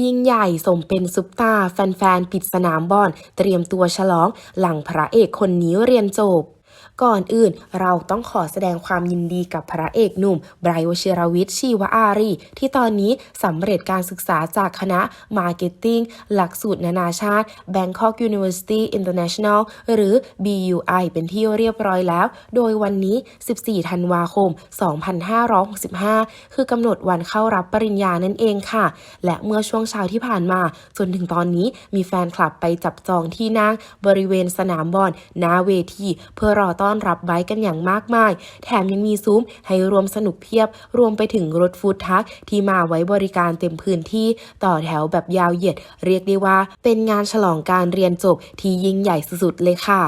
ยิ่งใหญ่สมเป็นซุปตา แฟนๆ ปิดสนามบอลเตรียมตัวฉลอง หลังพระเอกคนนี้เรียนจบ ก่อนอื่นเราต้องขอแสดงความยินดีกับพระเอกหนุ่มไบรท์วชิรวิทย์ชีวอารี ที่ตอนนี้สำเร็จการศึกษาจากคณะ Marketing หลักสูตรนานาชาติ Bangkok University International หรือ BUI เป็นที่เรียบร้อยแล้ว โดยวันนี้ 14 ธันวาคม 2565 คือกำหนดวันเข้ารับปริญญานั่นเองค่ะ และเมื่อช่วงเช้าที่ผ่านมา จนถึงตอนนี้มีแฟนคลับไปจับจองที่นั่งบริเวณสนามบอลหน้าเวที เพื่อรอต้อนต้อนรับไบค์กันอย่างมากมาย แถมยังมีซุ้มให้รวมสนุกเพียบ รวมไปถึงรถฟู้ดทักที่มาไว้บริการเต็มพื้นที่ต่อแถวแบบยาวเหยียด เรียกได้ว่าเป็นงานฉลองการเรียนจบที่ยิ่งใหญ่สุดๆเลยค่ะ